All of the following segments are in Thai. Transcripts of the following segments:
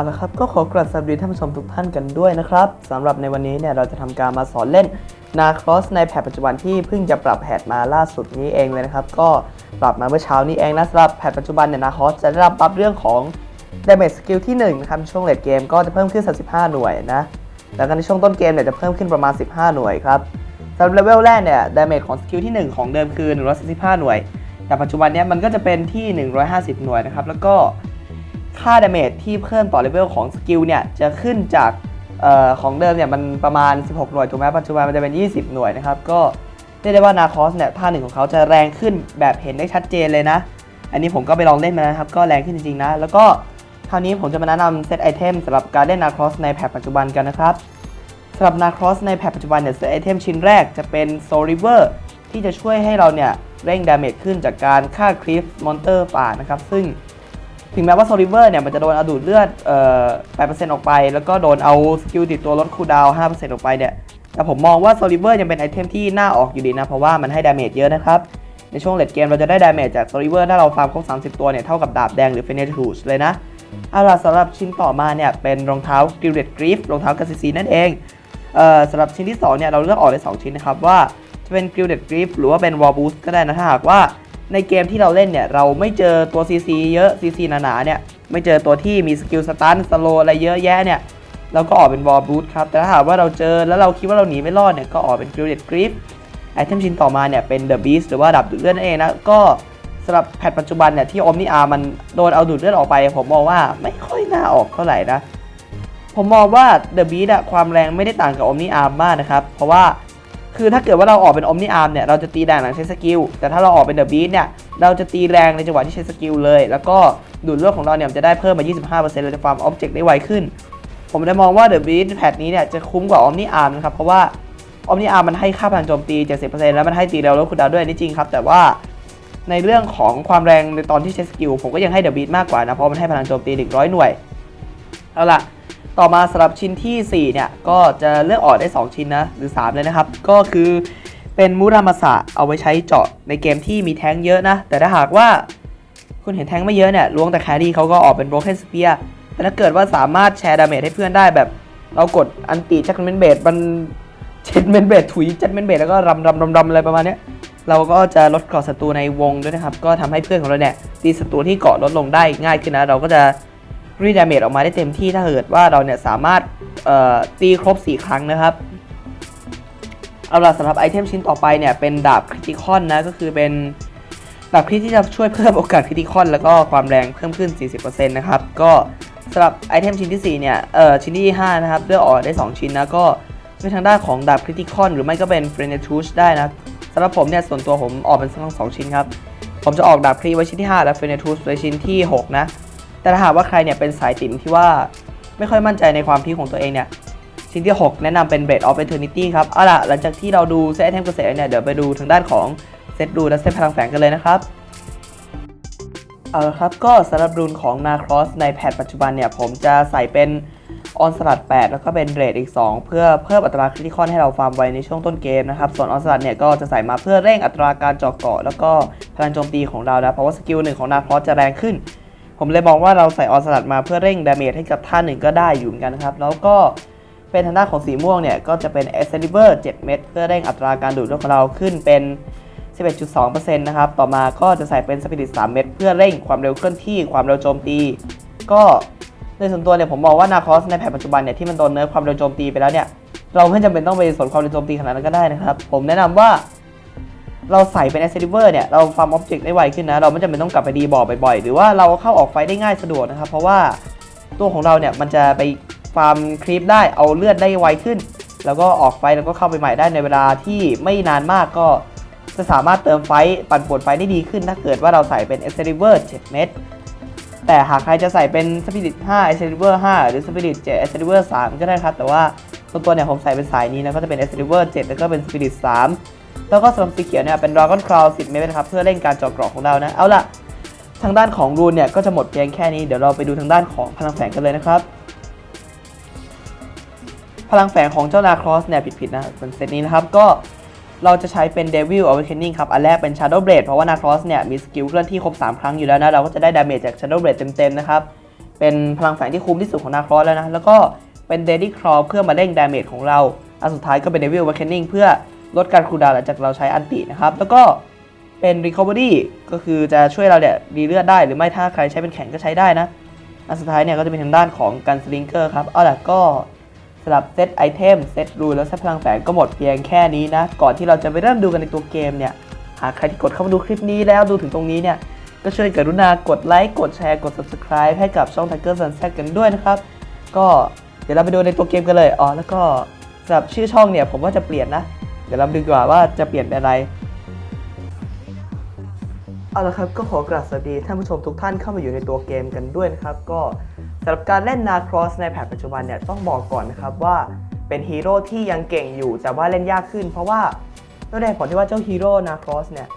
เอาละครับก็ขอกราบสวัสดีท่านผู้ชมทุกท่านกันด้วยนะครับสำหรับในวันนี้เนี่ยเราจะทำการมาสอนเล่นนาครอสในแพทปัจจุบันที่เพิ่งจะปรับแพทมาล่าสุดนี้เองเลยนะครับ ก็ปรับมาเมื่อเช้านี้เองนะสำหรับแพทปัจจุบันเนี่ยนาครอสจะได้รับปรับเรื่องของ damage skill ที่1นะครับช่วงเลดเกมก็จะเพิ่มขึ้น 35 หน่วยนะแล้วก็ในช่วงต้นเกมเนี่ยจะเพิ่มขึ้นประมาณ 15 หน่วยครับสำหรับเลเวลแรกเนี่ย damage ของสกิลที่ 1 ของเดิมคือ 145 หน่วย แต่ปัจจุบันเนี้ยมันก็จะเป็นที่ 150 หน่วยนะครับแล้วก็ ค่าดาเมจที่เพิ่มต่อเลเวลของสกิลเนี่ยจะขึ้นจากออของเดิมเนี่ยมันประมาณ 16 หน่วยถูกไหมปัจจุบันมันจะเป็น 20 หน่วยนะครับ ก็เรียกได้ว่านาคอสเนี่ยท่าหนึ่งของเขาจะแรงขึ้นแบบเห็นได้ชัดเจนเลยนะ อันนี้ผมก็ไปลองเล่นมานะครับ ก็แรงขึ้นจริงๆนะ แล้วก็คราวนี้ผมจะมาแนะนำเซตไอเทมสำหรับการเล่นนาคอสในแพทปัจจุบันกันนะครับสำหรับนาคอสในแพทปัจจุบันเนี่ยเซตไอเทมชิ้นแรกจะเป็นโซลิเวอร์ที่จะช่วยให้เราเนี่ยเร่งดาเมจขึ้นจากการฆ่าคริฟมอนเตอร์ป่านะครับซึ่ง ถึงแม้ว่าโซลิเวอร์เนี่ยมันจะโดนเอาดูดเลือดเอ่อ8%ออกไป แล้วก็โดนเอาสกิลติดตัวลดคูลดาวน์5%ออกไปเนี่ยแต่ผมมองว่าโซลิเวอร์ยังเป็นไอเทมที่น่าออกอยู่ดีนะ เพราะว่ามันให้ดาเมจเยอะนะครับ ในช่วงเลดเกมเราจะได้ดาเมจจากโซลิเวอร์ถ้าเราฟาร์มครบ 30 ตัวเนี่ย เท่ากับดาบแดงหรือเฟเนทูสเลยนะเอาล่ะสำหรับชิ้นต่อมาเนี่ยเป็นรองเท้ากิลเด g กริฟรองเท้ากาซิซีนั่นเองเอ่อสำหรับชิ้นที่สองเนี่ยเราเลือกออกได้สองชิ้นนะครับว่าจะเป็นกิลเด g กริฟหรือว่าเป็นวอลบูสก็ได้นะถ้าหากว่า ในเกมที่เราเล่นเนี่ย เราไม่เจอตัว CC เยอะ CC หนาๆเนี่ย ไม่เจอตัวที่มีสกิลสตันสโลอะไรเยอะแยะเนี่ยเราก็ออกเป็นวอลบูทครับ แต่ถ้าหากว่าเราเจอแล้วเราคิดว่าเราหนีไม่รอดเนี่ย ก็ออกเป็นกริลเด g กริฟไอเทมชิ้นต่อมาเนี่ยเป็นเดอะบีสหรือว่าดับดูดเลือดนั่นเองนะ ก็สำหรับแพทปัจจุบันเนี่ยที่อมนิอามันโดนเอาดูดเลือดออกไป ผมมองว่าไม่ค่อยน่าออกเท่าไหร่นะ ผมมองว่าเดอะบีสอะความแรงไม่ได้ต่างกับอมนิอาร์มากนะครับ เพราะว่า คือถ้าเกิดว่าเราออกเป็นอมนิอาร์มเนี่ยเราจะตีแรงหลังใช้สกิล แต่ถ้าเราออกเป็นเดอะบีทเนี่ยเราจะตีแรงในจังหวะที่ใช้สกิลเลย แล้วก็ดูดเลือดของเราเนี่ยจะได้เพิ่มมา 25%เราจะฟาร์มออบเจกต์ได้ไวขึ้น ผมเลยมองว่าเดอะบีทแพทนี้เนี่ยจะคุ้มกว่าอมนิอาร์มนะครับเพราะว่าอมนิอาร์มมันให้ค่าพลังโจมตี 70%แล้วมันให้ตีเร็วลดคูลดาวด้วยนนี่จริงครับแต่ว่าในเรื่องของความแรงในตอนที่ใช้สกิลผมก็ยังให้เดอะบีทมากกว่านะเพราะมันให้พลังโจมตี 100 หน่วยเอาล่ะ ต่อมาสำหรับชิ้นที่ 4 เนี่ย ก็จะเลือกออกได้ 2 ชิ้นนะ หรือ 3 เลยนะครับ ก็คือเป็นมูรามาสะเอาไว้ใช้เจาะในเกมที่มีแท้งเยอะนะ แต่ถ้าหากว่าคุณเห็นแท้งไม่เยอะเนี่ยล้วงแต่แครี่เขาก็ออกเป็นโบรเคนสเปียร์แต่ถ้าเกิดว่าสามารถแชร์ดาเมจให้เพื่อนได้แบบ เรากดอันติชักเมนเบดมันเจ็ดเมนเบดถุยเจ็ดเมนเบดแล้วก็รำรำรำรำอะไรประมาณเนี้ยเราก็จะลดเกราะศัตรูในวงด้วยนะครับ ก็ทำให้เพื่อนของเราเนี่ยตีศัตรูที่เกาะลดลงได้ง่ายขึ้นนะ เราก็จะ รีดาเมจออกมาได้เต็มที่ถ้าเกิดว่าเราเนี่ยสามารถตีครบ 4 ครั้งนะครับเอาล่ะสำหรับไอเทมชิ้นต่อไปเนี่ยเป็นดาบคริติคอนนะก็คือเป็นดาบคริที่จะช่วยเพิ่มโอกาสคริติคอนแล้วก็ความแรงเพิ่มขึ้น 40%นะครับก็สำหรับไอเทมชิ้นที่ 4 เนี่ยเอ่อชิ้นที่ 5 นะครับเลือกออกได้ 2 ชิ้นนะก็เป็นทางด้านของดาบคริติคอนหรือไม่ก็เป็นเฟรนทูชได้นะสำหรับผมเนี่ยส่วนตัวผมออกเป็นทั้งสองชิ้นครับผมจะออกดาบครีไว้ชิ้นที่ 5 และเฟรนทูชไว้ชิ้นที่ 6 นะ แต่ถ้าหากว่าใครเนี่ยเป็นสายติ่มที่ว่าไม่ค่อยมั่นใจในความพีคของตัวเองเนี่ยชิ้นที่ 6 แนะนำเป็น Blade of Eternity ครับเอาล่ะหลังจากที่เราดูเซตไอเทมกันเสร็จเนี่ยเดี๋ยวไปดูทางด้านของเซตรูและเซตพลังแฝงกันเลยนะครับเอาละครับก็สำหรับรูนของ Narcross ในแพทปัจจุบันเนี่ยผมจะใส่เป็นออนสลัด 8 แล้วก็เป็นเรดอีก 2 เพื่อเพิ่มอัตราคริติคอนให้เราฟาร์มไวในช่วงต้นเกมนะครับ ส่วนออนสลัดเนี่ยก็จะใส่มาเพื่อเร่งอัตราการเจาะเกาะ แล้วก็พลังโจมตีของเรานะเพราะว่าสกิลหนึ่งของ Narcross จะแรงขึ้น ผมเลยมองว่าเราใส่ออสลัดมาเพื่อเร่งดาเมจให้กับท่าหนึ่งก็ได้อยู่เหมือนกันนะครับ แล้วก็เป็นทางด้านของสีม่วงเนี่ย ก็จะเป็น e x c a l i b u r 7เม็ดเพื่อเร่งอัตราการดูดเลือดของเราขึ้นเป็น 11.2%นะครับ ต่อมาก็จะใส่เป็น Spirit 3เม็ดเพื่อเร่งความเร็วเคลื่อนที่ความเร็วโจมตี ก็ในส่วนตัวเนี่ยผมมองว่านาคอสในแผนปัจจุบันเนี่ยที่มันโดนเนิร์ฟความเร็วโจมตีไปแล้วเนี่ยเราไม่จำเป็นต้องไปสนความเร็วโจมตีขนาดนั้นก็ได้นะครับ ผมแนะนำว่า เราใส่เป็น a s c e l i b u r เนี่ย เราฟาร์มออบเจกต์ได้ไวขึ้นนะ เราไม่จำเป็นต้องกลับไปดีบอร์ดบ่อยๆ หรือว่าเราเข้าออกไฟได้ง่ายสะดวกนะครับ เพราะว่าตัวของเราเนี่ย มันจะไปฟาร์มครีปได้ เอาเลือดได้ไวขึ้น แล้วก็ออกไฟแล้วก็เข้าไปใหม่ได้ในเวลาที่ไม่นานมากก็จะสามารถเติมไฟปั่นปวนไฟได้ดีขึ้น ถ้าเกิดว่าเราใส่เป็น a s c e l i b u r 7 เม็ดแต่หากใครจะใส่เป็น Spirit 5 a s c e l i b u r 5 หรือ Spirit 7 a s c e l i b u r 3 ก็ได้ครับ แต่ว่าส่วตัวเนี่ยผมใส่เป็นสายนี้นะก็จะเป็น a s c e l i b u r 7 แล้วก็เป็น Spirit 3 แล้วก็สำหรับสีเขียวเนี่ยเป็น Dragon Crown 10เมตรนะครับเพื่อเร่งการเจาะกราะของเรานะเอาล่ะทางด้านของรูนเนี่ยก็จะหมดเพียงแค่นี้เดี๋ยวเราไปดูทางด้านของพลังแฝงกันเลยนะครับ พลังแฝงของเจ้านาครอสเนี่ยผิดๆนะเป็นเซตนี้นะครับก็เราจะใช้เป็น Devil Awakening ครับ อันแรกเป็น Shadow Blade เพราะว่านาครอสเนี่ยมีสกิลเคลื่อนที่ครบ 3 ครั้งอยู่แล้วนะ เราก็จะได้ดาเมจจาก Shadow Blade เต็มๆนะครับ เป็นพลังแฝงที่คุ้มที่สุดของนาครอสแล้วนะ แล้วก็เป็นเดดี้ครอเพื่อมาเร่งดาเมจของเรา อันสุดท้ายก็เป็นเดวิลว a เคนนิงเพื่อ ลดการคูลดาวน์หลังจากเราใช้อันตินะครับ แล้วก็เป็น Recovery ก็คือจะช่วยเราเนี่ยรีเลือดได้หรือไม่ถ้าใครใช้เป็นแข็งก็ใช้ได้นะ อันสุดท้ายเนี่ยก็จะเป็นทางด้านของการสลิงเกอร์ครับ เอาล่ะก็สำหรับเซตไอเทมเซตรูแล้วเซตพลังแฝงก็หมดเพียงแค่นี้นะ ก่อนที่เราจะไปเริ่มดูกันในตัวเกมเนี่ยหากใครที่กดเข้ามาดูคลิปนี้แล้วดูถึงตรงนี้เนี่ยก็ช่วยกรุณากดไลค์กดแชร์กด subscribe ให้กับช่อง Tiger Sunset กันด้วยนะครับ ก็เดี๋ยวเราไปดูในตัวเกมกันเลยอ๋อแล้วก็สำหรับชื่อช่องเนี่ยผมว่าจะเปลี่ยนนะ ดี๋ยวเราดูดีกว่าว่าจะเปลี่ยนเป็นอะไร เอาละครับก็ขอกราบสวัสดีท่านผู้ชมทุกท่านเข้ามาอยู่ในตัวเกมกันด้วยนะครับ ก็สำหรับการเล่นนาครอสในแพทปัจจุบันเนี่ยต้องบอกก่อนนะครับว่าเป็นฮีโร่ที่ยังเก่งอยู่แต่ว่าเล่นยากขึ้น เพราะว่าด้วยเหตุผลที่ว่าเจ้าฮีโร่นาครอสเนี่ย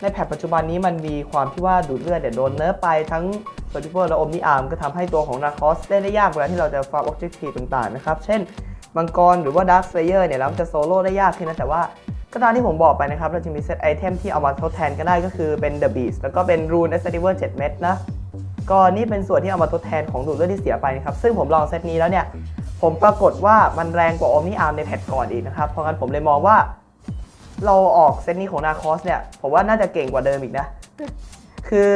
ในแพทปัจจุบันนี้มันมีความที่ว่าดูดเลือดเนี่ยโดนเนิร์ฟไปทั้งโซลิเวอร์และอมนิอาร์มก็ทำให้ตัวของนาครอสเล่นได้ยากเวลาที่เราจะฟาร์มออบเจกตีต่างๆนะครับ เช่น มังกรหรือว่าดาร์คสเลเยอร์เนี่ยแล้วจะโซโล่ได้ยากขึ้นนะ แต่ว่าก็ตามที่ผมบอกไปนะครับ เราจะมีเซตไอเทมที่เอามาทดแทนกันได้ก็คือเป็น The Beast แล้วก็เป็น Rune e s t i v e r 7 เม็ดนะก็นี่เป็นส่วนที่เอามาทดแทนของดูดเลือดที่เสียไปนะครับ ซึ่งผมลองเซตนี้แล้วเนี่ย ผมปรากฏว่ามันแรงกว่า Omni Arm ในแพทก่อนอีกนะครับ เพราะงั้นผมเลยมองว่า เราออกเซตนี้ของนาคอสเนี่ย ผมว่าน่าจะเก่งกว่าเดิมอีกนะ คือ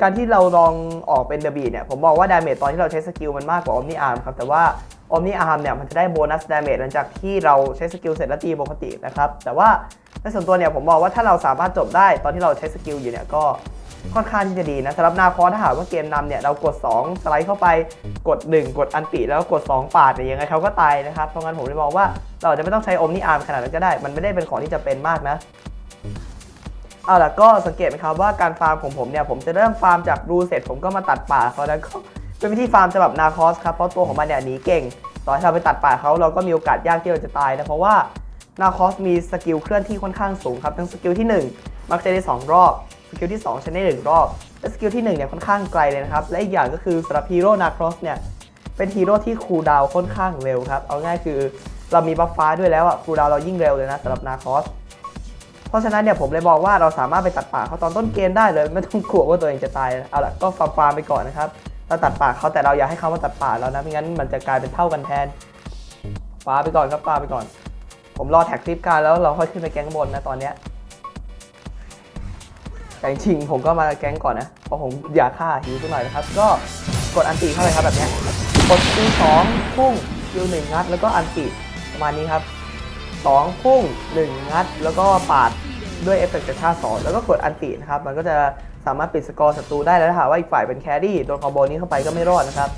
การที่เราลองออกเป็นเดบีเนี่ย ผมบอกว่าดาเมจตอนที่เราใช้สกิลมันมากกว่า Omni Arm ครับ แต่ว่า Omni Arm เนี่ยมันจะได้โบนัสดาเมจหลังจากที่เราใช้สกิลเสร็จแล้วตีปกตินะครับ แต่ว่าในส่วนตัวเนี่ยผมบอกว่าถ้าเราสามารถจบได้ตอนที่เราใช้สกิลอยู่เนี่ยก็ค่อนข้างที่จะดีนะสำหรับนาคอสถ้าหากว่าเกมนำเนี่ยเรากด 2 สไลด์เข้าไปกด 1 กดอันติแล้วกด 2 ปาดเนี่ยยังไงเขาก็ตายนะครับ เพราะงั้นผมเลยมองว่าเราอาจจะไม่ต้องใช้ Omni Arm ขนาดนั้นก็ได้ มันไม่ได้เป็นของที่จะเป็นมากนะเอาล่ะก็สังเกตไหมครับว่าการฟาร์มของผมเนี่ยผมจะเริ่มฟาร์มจากรูเสร็จผมก็มาตัดป่าเขาแล้วก็ เป็นวิธีฟาร์มฉบับนาคอสครับเพราะตัวของมันเนี่ยหนีเก่ง ต่อให้เราไปตัดป่าเขาเราก็มีโอกาสยากที่เราจะตายนะเพราะว่านาคอสมีสกิลเคลื่อนที่ค่อนข้างสูงครับทั้งสกิลที่ 1 มักจะได้ 2 รอบ สกิลที่ 2 ใช้ได้ 1 รอบ และสกิลที่1เนี่ยค่อนข้างไกลเลยนะครับ และอีกอย่างก็คือสำหรับฮีโร่นาคอสเนี่ยเป็นฮีโร่ที่คูลดาวค่อนข้างเร็วครับ เอาง่ายคือเรามีบัฟฟ้าด้วยแล้วอะคูลดาวเรายิ่งเร็วเลยนะสำหรับนาคอสเพราะฉะนั้นเนี่ยผมเลยบอกว่าเราสามารถไปตัดป่าเขาตอนต้นเกมได้เลย ไม่ต้องกลัวว่าตัวเองจะตายเอาล่ะก็ฟาร์มไปก่อนนะครับ เราตัดป่าเขาแต่เราอย่าให้เขามาตัดป่าเรานะไม่งั้นมันจะกลายเป็นเท่ากันแทนฟาไปก่อนครับฟาไปก่อน ผมรอแท็กคลิปการแล้วเราค่อยขึ้นไปแก๊งบนนะตอนเนี้ยแต่จริงผมก็มาแก๊งก่อนนะเพราะผมอยากฆ่าฮิวสักหน่อยนะครับ ก็กดอันติเข้าเลยครับแบบนี้กดคิวสองพุ่งคิวหนึ่งงัด แล้วก็อันติประมาณนี้ครับ2พุ่ง1งัด แล้วก็ปาดด้วยเอฟเฟกต์กระชากสองแล้วก็กดอันตินะครับ มันก็จะ สามารถปิดสกอร์ศัตรูได้แล้วถ้าหากว่าอีกฝ่ายเป็นแครี่โดนคอมโบนี้เข้าไปก็ไม่รอดนะครับ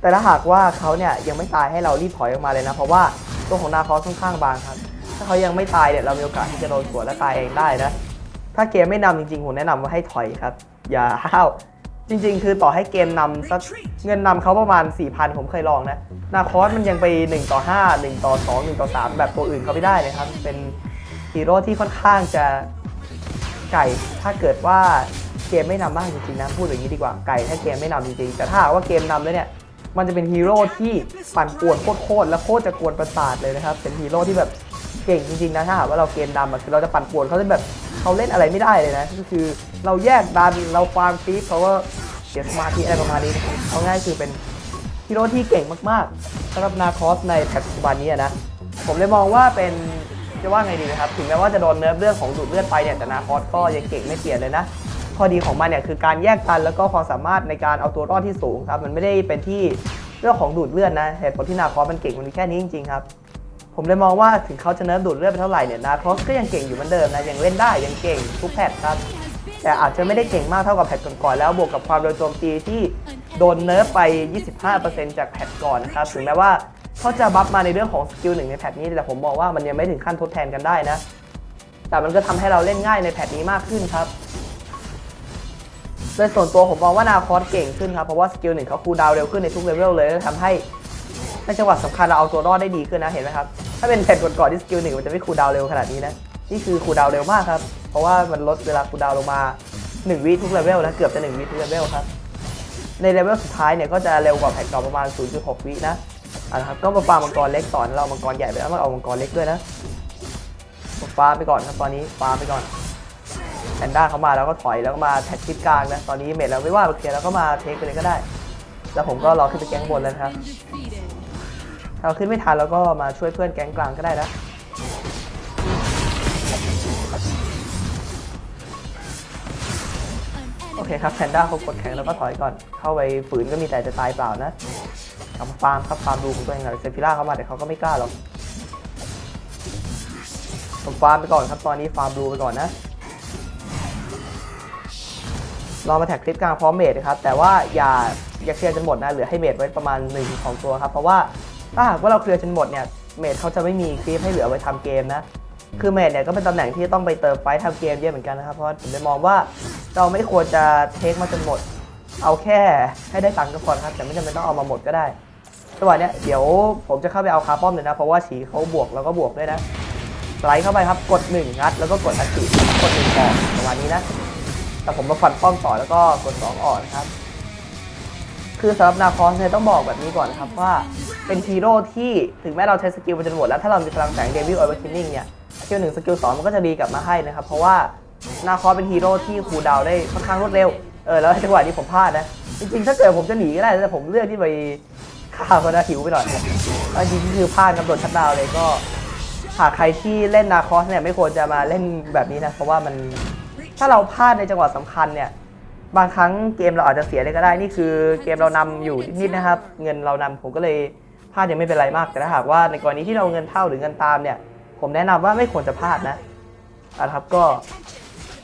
แต่ถ้าหากว่าเขาเนี่ยยังไม่ตายให้เรารีบถอยออกมาเลยนะ เพราะว่าตัวของนาคอสค่อนข้างบางครับ ถ้าเขายังไม่ตายเนี่ยเรามีโอกาสที่จะโดนสวนและตายเองได้นะถ้าเกมไม่นำจริงๆผมแนะนำว่าให้ถอยครับ อย่าห้าวจริง ๆ คือต่อให้เกมนำสักเงินนำเขาประมาณ 4,000 ผมเคยลองนะ นาคอสมันยังไป 1 ต่อ 5 1 ต่อ 2 1 ต่อ 3 แบบตัวอื่นเขาไม่ได้นะครับ เป็นฮีโร่ที่ค่อนข้างจะไก่ถ้าเกิดว่า เกมไม่นำมากจริงๆนะพูดอย่างนี้ดีกว่าไก่ถ้าเกมไม่นำจริงๆ แต่ถ้าหากว่าเกมนำแล้วเนี่ยมันจะเป็นฮีโร่ที่ปั่นป่วนโคตรๆและโคตรจะกวนประสาทเลยนะครับ เป็นฮีโร่ที่แบบเก่งจริงๆนะถ้าหากว่าเราเกมดำคือเราจะปั่นป่วนเขาจะแบบเขาเล่นอะไรไม่ได้เลยนะก็คือเราแยกดันเราฟาร์มฟีฟเขาก็เสียสมาธิอะไรประมาณนี้เอาง่ายคือเป็นฮีโร่ที่เก่งมากๆสำหรับนาคอสในปัจจุบันนี้นะผมเลยมองว่าเป็นจะว่าไงดีนะครับ ถึงแม้ว่าจะโดนเนิร์ฟเรื่องของดูดเลือดไปเนี่ยแต่นาคอสก็ยังเก่งไม่เปลี่ยนเลยนะ ข้อดีของมันเนี่ยคือการแยกกันแล้วก็ความสามารถในการเอาตัวรอดที่สูงครับ มันไม่ได้เป็นที่เรื่องของดูดเลือดนะเหตุผลที่นาคอสมันเก่งมันมีแค่นี้จริงๆครับผมเลยมองว่าถึงเขาจะเนิร์ฟดูดเลือดไปเท่าไหร่เนี่ยนาคอสก็ยังเก่งอยู่เหมือนเดิมนะยังเล่นได้ยังเก่งทุกแพทครับแต่อาจจะไม่ได้เก่งมากเท่ากับแพทก่อนๆแล้วบวกกับความโดนโจมตีที่โดนเนิร์ฟไป 25%จากแพทก่อนนะครับถึงแม้ว่าเขาจะบัฟมาในเรื่องของสกิลหนึ่งในแพทนี้แต่ผมมองว่ามันยังไม่ถึงขั้นทดแทนกันได้นะ แต่มันก็ทำให้เราเล่นง่ายในแพทนี้มากขึ้นครับ โดยส่วนตัวผมมองว่านาคอสเก่งขึ้นครับ เพราะว่าสกิลหนึ่งเขาคูลดาวน์เร็วขึ้นในทุกเลเวลเลยทำให้ในจังหวะสำคัญเราเอาตัวรอดได้ดีขึ้นนะเห็นไหมครับ ถ้าเป็นแพทก่อนๆที่สกิลหนึ่งมันจะไม่คูลดาวน์เร็วขนาดนี้นะนี่คือคูลดาวน์เร็วมากครับ เพราะว่ามันลดเวลาคูลดาวน์ลงมา1วิทุกเลเวลนะเกือบจะ1วิทุกเลเวลครับในเลเวลสุดท้ายเนี่ยก็จะเร็วกว่าแพทเก่าประมาณ 0.6 วินะอะนะครับก็มาฟามังกรเล็กต่อนเรามังกรใหญ่ไปแล้วมาเอามังกรเล็กด้วยนะฟ้าไปก่อนครับตอนนี้ฟ้าไปก่อน นด้าเขามาแล้วก็ถอยแล้วก็มาแท็กทิศกลางนะ ตอนนี้เมดแล้วไม่ว่าเคลียร์แล้วก็มาเทคไปเลยก็ได้ แล้วผมก็รอขึ้นไปแก๊งบนแล้วครับถ้าเราขึ้นไม่ทันเราก็มาช่วยเพื่อนแก๊งกลางก็ได้นะโอเคครับแพนด้าเขากดแข็งแล้วก็ถอยก่อน เข้าไปฝืนก็มีแต่จะตายเปล่านะกลับมฟาร์มครับฟาร์มดูของตัวเองหน่อยเซฟิล่าเข้ามาแต่เขาก็ไม่กล้าหรอกผมฟาร์มไปก่อนครับตอนนี้ฟาร์มดูไปก่อนนะ รองมาแท็กคลิปกลางพร้อมเมดนะครับแต่ว่าอย่าอย่าเคลียร์จนหมดนะเหลือให้เมดไว้ประมาณ1นถึงตัวครับเพราะว่าถ้าหากว่าเราเคลียร์จนหมดเนี่ยเมดเขาจะไม่มีคลิปให้เหลือไว้ทำเกมนะคือเมดเนี่ยก็เป็นตำแหน่งที่ต้องไปเติมไฟทำเกมเยอะเหมือนกันนะครับเพราะผมเลยมองว่าเราไม่ควรจะเทคมาจนหมด เอาแค่ให้ได้ตังค์ก็พอครับแต่ไม่จำเป็นต้องเอามาหมดก็ได้จังหวะเนี้ยเดี๋ยวผมจะเข้าไปเอาคาร์ป้อมเลยนะ เพราะว่าฉีเขาบวกแล้วก็บวกด้วยนะสไลด์เข้าไปครับกด1งัดแล้วก็กดอัดฉีกด1ต่อประมาณนี้นะ แต่ผมมาฟันป้อมต่อแล้วก็กด2องอกนะครับ คือสำหรับนาคอสเนี่ยต้องบอกแบบนี้ก่อนนะครับว่าเป็นฮีโร่ที่ถึงแม้เราใช้สกิลไปจนหมดแล้วถ้าเรามีพลังแสงเดวิลออเวอร์คินนิ่งเนี่ยสกิลหนึ่งสกิลสองมันก็จะดีกลับมาให้นะครับ เพราะว่านาคอสเป็นฮีโร่ที่คูลดาวได้ค่อนข้างรวดเร็วเออแล้วจังหวะนี้ผมพลาดนะจริงๆ ถ้าเกิดผมจะหนีก็ได้แต่ผมเลือกที่ไปฆ่าคนนะหิวไปหน่อยอาจริงๆคือพลาดกับโดชัดดาวเลยก็หากใครที่เล่นนาคอสเนี่ยไม่ควรจะมาเล่นแบบนี้นะ เพราะว่ามัน ถ้าเราพลาดในจังหวะสำคัญเนี่ย บางครั้งเกมเราอาจจะเสียเลยก็ได้ นี่คือเกมเรานำอยู่นิดๆนะครับ เงินเรานำผมก็เลยพลาดยังไม่เป็นไรมาก แต่ถ้าหากว่าในกรณีที่เราเงินเท่าหรือเงินตามเนี่ย ผมแนะนำว่าไม่ควรจะพลาดนะอะครับก็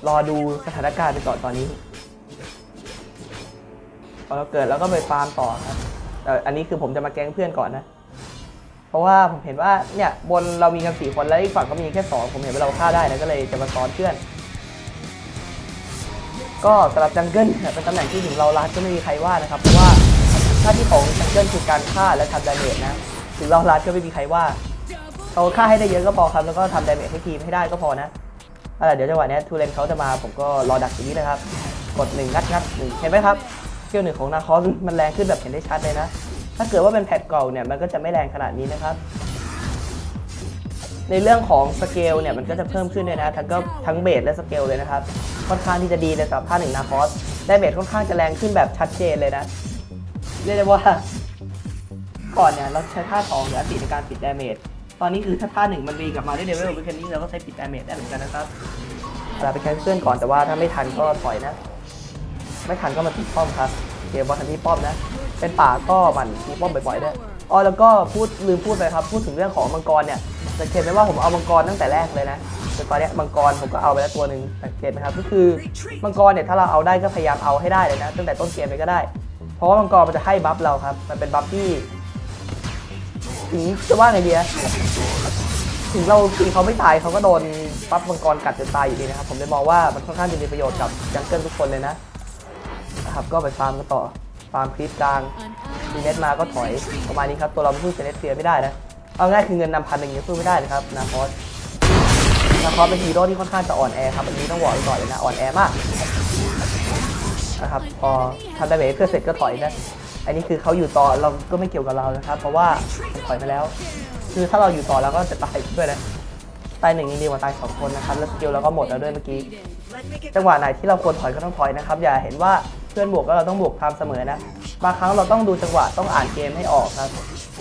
รอดูสถานการณ์ไปก่อนตอนนี้พอเราเกิดแล้วก็ไปฟาร์มต่อครับแต่อันนี้คือผมจะมาแกล้งเพื่อนก่อนนะ เพราะว่าผมเห็นว่าเนี่ยบนเรามีกันสี่คนแล้วอีกฝั่งก็มีแค่สองผมเห็นว่าเราฆ่าได้นะก็เลยจะมาซ้อนเพื่อน ก็สำหรับจังเกิลเนี่ยเป็นตำแหน่งที่ถึงเรารัดก็ไม่มีใครว่านะครับ เพราะว่าหน้าที่ของจังเกิลคือการฆ่าและทำดาเมจนะ ถึงเรารัดก็ไม่มีใครว่าเราฆ่าให้ได้เยอะก็พอครับ แล้วก็ทำดาเมจให้ทีมให้ได้ก็พอนะอาล่ะเดี๋ยวจังหวะเนี้ยทูเลนเขาจะมาผมก็รอดักอย่างนี้นะครับ กดหนึ่งงัดงัดหนึ่งเห็นไหมครับเที่ยวหนึ่งของนาคอสมันแรงขึ้นแบบเห็นได้ชัดเลยนะ ถ้าเกิดว่าเป็นแพทเก่าเนี่ยมันก็จะไม่แรงขนาดนี้นะครับ ในเรื่องของสเกลเนี่ยมันก็จะเพิ่มขึ้นด้วยนะทั้งก็ทั้งเบสและสเกลเลยนะครับค่อนข้างที่จะดีในสำหรับท่าหนึ่งนาคอสได้เบสค่อนข้างจะแรงขึ้นแบบชัดเจนเลยนะเรียกได้ว่าก่อนเนี่ยเราใช้ท่าสองหรืออติในการปิดดาเมจตอนนี้คือถ้าท่าหนึ่งมันรีกลับมาได้เลเวลวิคนนี้เราก็ใช้ปิดดาเมจได้เหมือนกันนะครับเราไปแคนเซิลก่อนแต่ว่าถ้าไม่ทันก็ถอยนะ ไม่ทันก็มาตีป้อมครับเกมบอลทันที่ป้อมนะ เป็นป่าก็หมันตีป้อมบ่อยๆด้วยอ๋อแล้วก็พูดลืมพูดไปครับ พูดถึงเรื่องของมังกรเนี่ย สังเกตไหมว่าผมเอามังกรตั้งแต่แรกเลยนะแต่ตอนนี้มังกรผมก็เอาไปแล้วตัวหนึ่งสังเกตไหมครับก็คือมังกรเนี่ยถ้าเราเอาได้ก็พยายามเอาให้ได้เลยนะ ตั้งแต่ต้นเกมเลยก็ได้ เพราะว่ามังกรมันจะให้บัฟเราครับ มันเป็นบัฟที่ถึงจะว่าไงดีอะถึงเราตีเขาไม่ตายเขาก็โดนบัฟมังกรกัดจนตายอยู่ดีนะครับ ผมเลยมองว่ามันค่อนข้างจะมีประโยชน์กับจังเกิลทุกคนเลยนะนะครับก็ไปฟาร์มกันต่อฟาร์มคลิปกลางมีเน็ตมาก็ถอยประมาณนี้ครับ ตัวเราไม่พูดเซเน็ตเฟียไม่ได้นะ เอาง่ายคือเงินนำพันหนึ่งยังสู้ไม่ได้นะครับนาคอสนาคอสเป็นฮีโร่ที่ค่อนข้างจะอ่อนแอครับอันนี้ต้องบอกไว้ก่อนเลยนะอ่อนแอมากนะครับพอทำได้เบเพื่อเสร็จก็ถอยนะอันนี้คือเขาอยู่ต่อเราก็ไม่เกี่ยวกับเรานะครับ เพราะว่าถอยมาแล้ว คือถ้าเราอยู่ต่อเราก็จะตายด้วยนะตายหนึ่งยังดีกว่าตายสองคนนะครับแล้วสกิลเราก็หมดแล้วด้วยเมื่อกี้จังหวะไหนที่เราควรถอยก็ต้องถอยนะครับ อย่าเห็นว่าเพื่อนบวกก็เราต้องบวกตามเสมอนะบางครั้งเราต้องดูจังหวะต้องอ่านเกมให้ออกครับ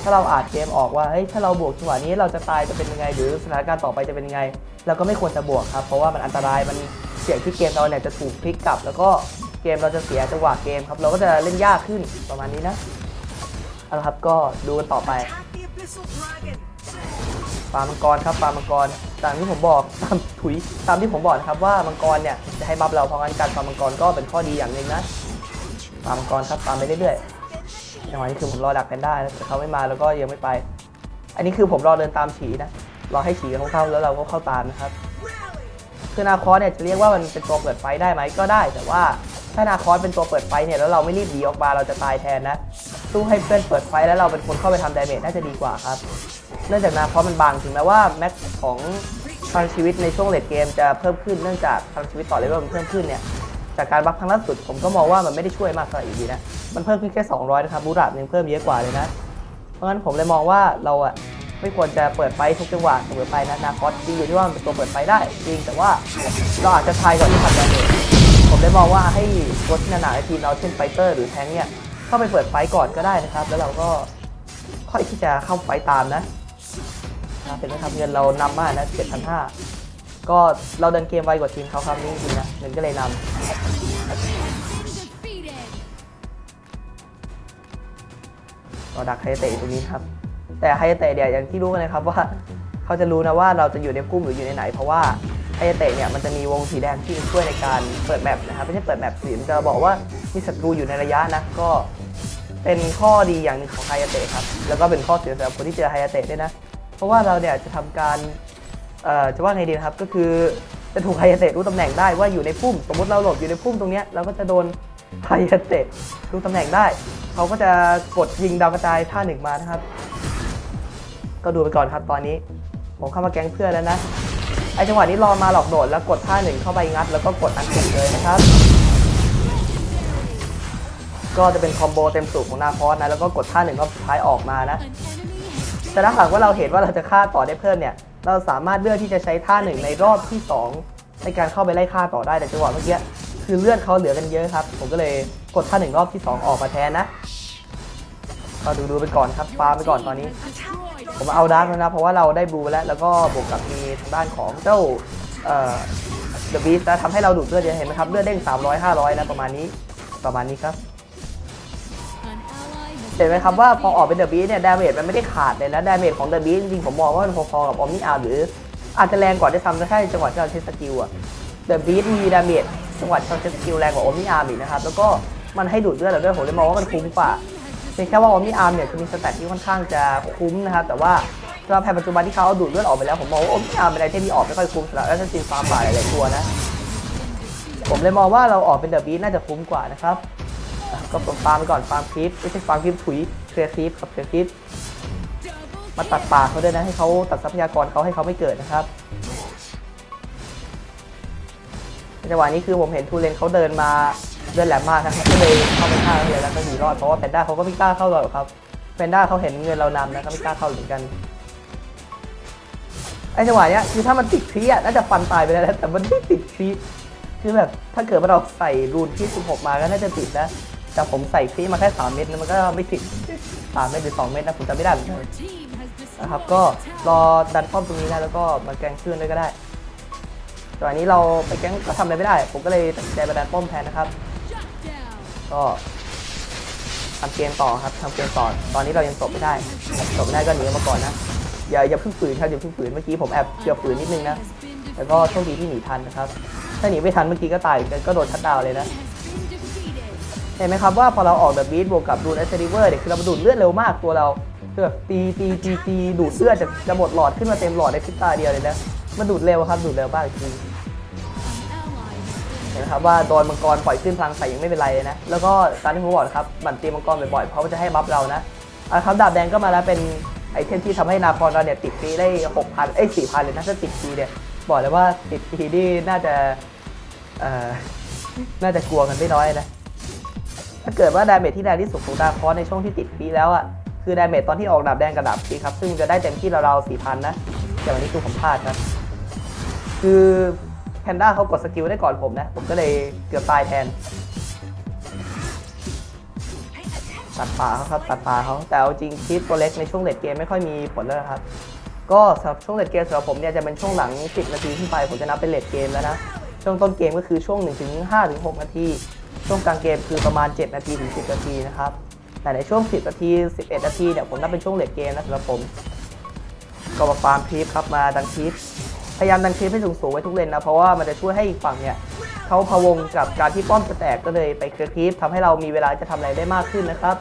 ถ้าเราอ่านเกมออกว่าเฮ้ยถ้าเราบวกจังหวะนี้เราจะตายจะเป็นยังไง หรือสถานการณ์ต่อไปจะเป็นยังไง เราก็ไม่ควรจะบวกครับ เพราะว่ามันอันตรายมันเสี่ยงที่เกมเราเนี่ยจะถูกพลิกกลับ แล้วก็เกมเราจะเสียจังหวะเกมครับ เราก็จะเล่นยากขึ้นประมาณนี้นะเอาละครับก็ดูกันต่อไปฟาร์มังกรครับฟาร์มังกรตามที่ผมบอกตามถุยตามที่ผมบอกนะครับว่ามังกรเนี่ยจะให้บัฟเราเพราะงั้นการฟาร์มังกรก็เป็นข้อดีอย่างหนึ่งนะฟาร์มมังกรครับฟาร์มไปเรื่อยๆ จังหวะนี้คือผมรอดักกันได้แล้วแต่เขาไม่มาแล้วก็ยังไม่ไป อันนี้คือผมรอเดินตามฉีนะรอให้ฉีเขาเข้าแล้วเราก็เข้าตามนะครับคือนาคอสเนี่ยจะเรียกว่ามันเป็นตัวเปิดไฟได้ไหมก็ได้ แต่ว่าถ้านาคอสเป็นตัวเปิดไฟเนี่ยแล้วเราไม่รีบหนีออกมาเราจะตายแทนนะสู้ให้เพื่อนเปิดไฟแล้วเราเป็นคนเข้าไปทำดาเมจน่าจะดีกว่าครับ เนื่องจากนาคอสมันบางถึงแม้ว่าแม็กของพลังชีวิตในช่วงเลดเกมจะเพิ่มขึ้นเนื่องจากพลังชีวิตต่อเลเวลมันเพิ่มขึ้นเนี่ย จากการบัฟครั้งล่าสุดผมก็มองว่ามันไม่ได้ช่วยมากเท่าไหร่อยู่ดีนะ มันเพิ่มขึ้นแค่ 200 นะครับบูราดยังเพิ่มเยอะกว่าเลยนะ เพราะงั้นผมเลยมองว่าเราอะไม่ควรจะเปิดไฟทุกจังหวะเสมอไปนะนาคอสจริงอยู่ที่ว่ามันเป็นตัวเปิดไฟได้จริงแต่ว่าเราอาจจะทายก่อนที่ทำดาเมจผมเลยมองว่าให้ตัวที่หนาๆในทีมเราเช่นไฟเตอร์หรือแทงเนี่ยเข้าไปเปิดไฟก่อนก็ได้นะครับ แล้วเราก็ค่อยที่จะเข้าไฟตามนะนะเป็นไหมครับเงินเรานำมากนะ7,500 ก็เราเดินเกมไวกว่าทีมเขาครับนี่จริงนะเงินก็เลยนำ Defeated. เราดักไฮเตะตรงนี้ครับ แต่ไฮเตะเนี่ยอย่างที่รู้กันนะครับว่าเขาจะรู้นะว่าเราจะอยู่ในกลุ่มหรืออยู่ในไหน เพราะว่าไฮเตะเนี่ยมันจะมีวงสีแดงที่ช่วยในการเปิดแมปนะครับไม่ใช่เปิดแมปสีมันจะบอกว่ามีศัตรูอยู่ในระยะนะก็เป็นข้อดีอย่างหนึ่งของไฮเตะครับแล้วก็เป็นข้อเสียสำหรับคนที่เจอไฮเตะด้วยนะ เพราะว่าเราเนี่ยจะทำการ จะว่าไงดีนะครับก็คือจะถูกไฮเตะรู้ตำแหน่งได้ว่าอยู่ในพุ่ม สมมติเราหลบอยู่ในพุ่มตรงนี้เราก็จะโดนไฮเตะรู้ตำแหน่งได้ เขาก็จะกดยิงดาวกระจายท่าหนึ่งมานะครับ ก็ดูไปก่อนครับตอนนี้ ผมเข้ามาแก๊งเพื่อนแล้วนะไอจังหวะนี้รอมาหลอกโดดแล้วกดท่าหนึ่งเข้าไปงัด แล้วก็กดอันติเลยนะครับ ก็จะเป็นคอมโบเต็มสูบของนาคอสนะแล้วก็กดท่าหนึ่งรอบสุดท้ายออกมานะแต่ถ้าหากว่าเราเห็นว่าเราจะฆ่าต่อได้เพิ่มเนี่ย เราสามารถเลือกที่จะใช้ท่าหนึ่งในรอบที่ 2 ในการเข้าไปไล่ฆ่าต่อได้แต่จังหวะเมื่อกี้คือเลือดเขาเหลือกันเยอะครับ ผมก็เลยกดท่าหนึ่งรอบที่ 2 ออกมาแทนนะก็ดูดูไปก่อนครับฟาร์ไปก่อนตอนนี้ ผมเอาดาร์กแล้วนะ เพราะว่าเราได้บลูแล้ว แล้วก็บวกกับมีทางด้านของเจ้าเอ่อเดอะบีสนะทำให้เราดูดเลือดเยอะเห็นไหมครับ เลือดเด้ง300 500นะประมาณนี้ประมาณนี้ครับ เห็นไหมครับว่าพอออกเป็นเดอะบีสเนี่ยดาเมจมันไม่ได้ขาดเลยนะดาเมจของเดอะบีสจริงๆผมมองว่ามันพอๆกับออมนิอาร์หรืออาจจะแรงกว่าได้วยซ้ำนะถ้าจังหวะที่เราใช้สกิลอะเดอะบีสมีดาเมจจังหวะที่เราใช้สกิลแรงกว่าออมนิอาร์อีกนะครับแล้วก็มันให้ดูดเลือดเราด้วยผมเลยมองว่ามันคุ้มกว่าเพียงแค่ว่าออมนิอาร์เนี่ยจะมีสแตทที่ค่อนข้างจะคุ้มนะครับแต่ว่าสำหรับแพทปัจจุบันที่เขาเอาดูดเลือดออกไปแล้วผมมองว่าออมนิอาร์เป็นอะไรที่มีออกไม่ค่อยคุ้มสำหรับแอสซัสซินฟาร์มบ่าหลายตัวนะผมเลยมองว่าเราออกเป็นเดอะบีน่าจะคุ้มกว่านะครับ ก็ผมฟาร์มไปก่อนฟาร์มคลิปไม่ใช่ฟาร์มคลิปถุยเคลียร์คลิปครับเคลียร์คลิปมาตัดป่าเขาด้วยนะให้เขาตัดทรัพยากรเขาให้เขาไม่เกิดนะครับจังหวะนี้คือผมเห็นทูเลนเขาเดินมาเดินแหลมมากครับก็เลยเข้าไปฆ่าเขาเลยแล้วก็หนีรอดเพราะว่าแพนด้าเขาก็ไม่กล้าเข้าหรอกครับแพนด้าเขาเห็นเงินเรานำนะเขาไม่กล้าเข้าเหมือนกันไอ้จังหวะเนี้ยคือถ้ามันติดทีอะน่าจะฟันตายไปแล้วนะแต่มันไม่ติดทีคือแบบถ้าเกิดว่าเราใส่รูนที่16มาก็น่าจะติดนะ แต่ผมใส่ทีมาแค่3เม็ดนะมันก็ไม่ติด3เม็ดหรือ2เม็ดนะผมจำไม่ได้เหมือนกันนะครับก็รอดันป้อมตรงนี้นะแล้วก็มาแกล้งขึ้นด้วยก็ได้ต่วันนี้เราไปแกงก็ทำอะไรไม่ได้ ผมก็เลยตัดสินใจมาดันป้อมแทนนะครับ ก็ทำเกมต่อครับทำเกมต่อตอนนี้เรายังจบไม่ได้จบไม่ได้ก็หนีมาก่อนนะอย่าอย่าเพิ่งฝืนครับอย่าเพิ่งฝืนเมื่อกี้ผมแอบเกือบฝืนนิดนึงนะแล้วก็โชคดีที่หนีทันนะครับ ถ้าหนีไม่ทันเมื่อกี้ก็ตายกันก็โดนชัดดาวเลยนะ เห็นไหมครับว่าพอเราออกแบบบีทบวกกับดูนเอสเซริเวอร์เนี่ยคือเราดูดเลือดเร็วมากตัวเราคือแบบตีตีตีตีดูดเลือดจะจะหมดหลอดขึ้นมาเต็มหลอดในพริบตาเดียวเลยนะมันดูดเร็วครับดูดเร็วมากจริงเห็นไหมครับว่าโดนมังกรปล่อยขึ้นพลังใส่ยังไม่เป็นไรเลยนะแล้วก็ตามที่ผมบอกนะครับหมั่นตีมังกรบ่อยๆเพราะว่าจะให้บัฟเรานะอาละครับดาบแดงก็มาแล้วเป็นไอเทมที่ทำให้นาคอนเราเนี่ยติดฟรีได้6,000เอ้ย4,000เลยนะถ้าติดฟรีเนี่ยบอกเลยว่าติดฟรีนี่น่าจะเอ่อน่าจะกลัวกันไม่น้อยนะ ถ้าเกิดว่าดาเมจที่แรงที่สุดของดาคอสในช่วงที่ติดฟรีแล้วอะคือดาเมจตอนที่ออกดาบแดงกับดาบฟรีครับ ซึ่งจะได้เต็มที่ราวๆสี่พันนะแต่วันนี้คือผมพลาดครับคือแพนด้าเขากดสกิลได้ก่อนผมนะ ผมก็เลยเกือบตายแทน ตัดป่าเขาครับ ตัดป่าเขาแต่เอาจริงคิดตัวเล็กในช่วงเลดเกมไม่ค่อยมีผลเลยครับ ก็สำหรับช่วงเลดเกมสำหรับผมเนี่ยจะเป็นช่วงหลัง 10 นาทีขึ้นไป ผมจะนับเป็นเลดเกมแล้วนะ ช่วงต้นเกมก็คือช่วง1ถึง5ถึง6นาที ช่วงกลางเกมคือประมาณ 7 นาทีถึง 10 นาทีนะครับ แต่ในช่วง 10 นาที 11 นาทีเนี่ยผมนับเป็นช่วงเลดเกมนะสำหรับผม ก็มาฟาร์มคลิปครับมาดันคลิปพยายามดันคลิปให้สูงๆไว้ทุกเลนนะเพราะว่ามันจะช่วยให้อีกฝั่งเนี่ยเขาพะวงกับการที่ป้อมจะแตกก็เลยไปเคลียร์คลิปทำให้เรามีเวลาจะทำอะไรได้มากขึ้นนะครับ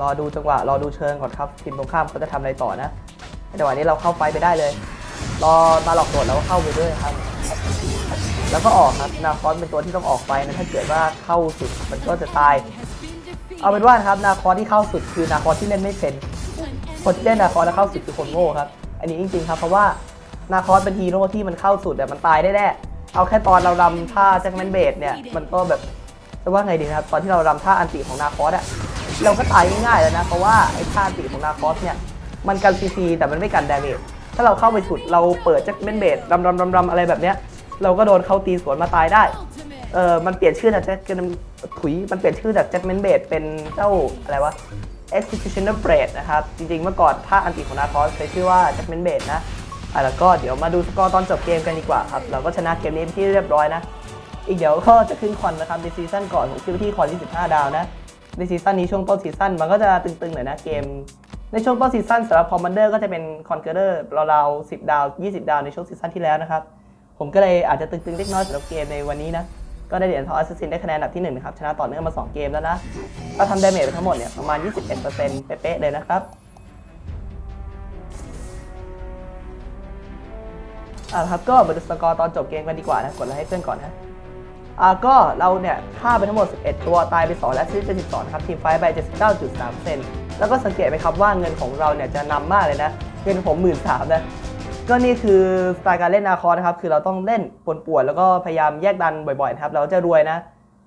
รอดูจังหวะรอดูเชิงก่อนครับทีมตรงข้ามเขาจะทำอะไรต่อนะในจังหวะนี้เราเข้าไฟไปได้เลย รอมาหลอกโดดแล้วก็เข้าไปด้วยครับ แล้วก็ออกครับนาคอสเป็นตัวที่ต้องออกไปนะถ้าเกิดว่าเข้าสุดมันก็จะตาย เอาเป็นว่านะครับนาคอสที่เข้าสุดคือนาคอสที่เล่นไม่เป็นคนที่เล่นนาคอสแล้วเข้าสุดคือคนโง่ครับ อันนี้จริงๆครับเพราะว่านาคอสเป็นฮีโร่ที่มันเข้าสุดแต่มันตายได้แน่เอาแค่ตอนเรารำท่าแจ็คแมนเบดเนี่ยมันก็แบบจะว่าไงดีนะครับตอนที่เรารำท่าอันติของนาคอสอะเราก็ตายง่ายๆแล้วนะเพราะว่าไอ้ท่าอันติของนาคอสเนี่ยมันกันซีซีแต่มันไม่กันดาเมจถ้าเราเข้าไปสุดเราเปิดแจ็คแมนเบดรำรำรำรำอะไรแบบเนี้ย เราก็โดนเขาตีสวนมาตายได้ เออมันเปลี่ยนชื่อจากแจ็คเกนถุย มันเปลี่ยนชื่อจาก Judgment Blade เป็นเจ้าอะไรวะ Executioner Blade นะครับ จริงๆเมื่อก่อนภาคอันติของนาคอสเคยชื่อว่า Judgment Blade นะอะแล้วก็เดี๋ยวมาดูสกอร์ตอนจบเกมกันดีกว่าครับ เราก็ชนะเกมนี้ที่เรียบร้อยนะ อีกเดี๋ยวก็จะขึ้นคอนนะครับในซีซั่นก่อนผมคิดว่าที่คอนที่ 15 ดาวนะในซีซั่นนี้ช่วงต้นซีซั่นมันก็จะตึงๆหน่อยนะเกม ในช่วงต้นซีซั่นสำหรับคอมมานเดอร์ก็จะเป็นคอนเกอร์เดอร์ราวๆ10 ดาว 20 ดาวในช่วงซีซั่นที่แล้วนะครับ ผมก็เลยอาจจะตึงๆเล็กน้อยสำหรับเกมในวันนี้นะ ก็ได้เหรียญทองแอสซิสซินได้คะแนนอันดับที่1นะครับ ชนะต่อเนื่องมา 2 เกมแล้วนะ ก็ทำดาเมจไปทั้งหมดเนี่ยประมาณ 21%เป๊ะๆเลยนะครับอ่าครับก็มาดูสกอร์ตอนจบเกมกันดีกว่านะ กดไลค์ให้เพื่อนก่อนนะอ่าก็เราเนี่ยฆ่าไปทั้งหมด 11 ตัวตายไป 2 และซีดไป12ครับทีมไฟไป 79.3เซนแล้วก็สังเกตไหมครับว่าเงินของเราเนี่ยจะนำมากเลยนะ เงินผมหมื่นสามนะ ก็นี่คือสไตล์การเล่นนาคอร์นะครับ คือเราต้องเล่นปวนๆแล้วก็พยายามแยกดันบ่อยๆนะครับ เราจะรวยนะ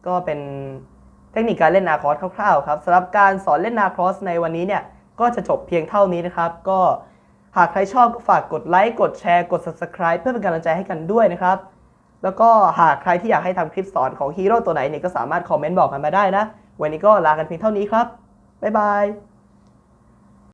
ก็เป็นเทคนิคการเล่นนาคอร์สคร่าวๆครับสำหรับการสอนเล่นนาคอร์สในวันนี้เนี่ย ก็จะจบเพียงเท่านี้นะครับ ก็หากใครชอบก็ฝากกดไลค์ กดแชร์ กด subscribe เพื่อเป็นกำลังใจให้กันด้วยนะครับ แล้วก็หากใครที่อยากให้ทำคลิปสอนของฮีโร่ตัวไหนเนี่ยก็สามารถคอมเมนต์บอกกันมาได้นะ วันนี้ก็ลากันเพียงเท่านี้ครับ บ๊ายบาย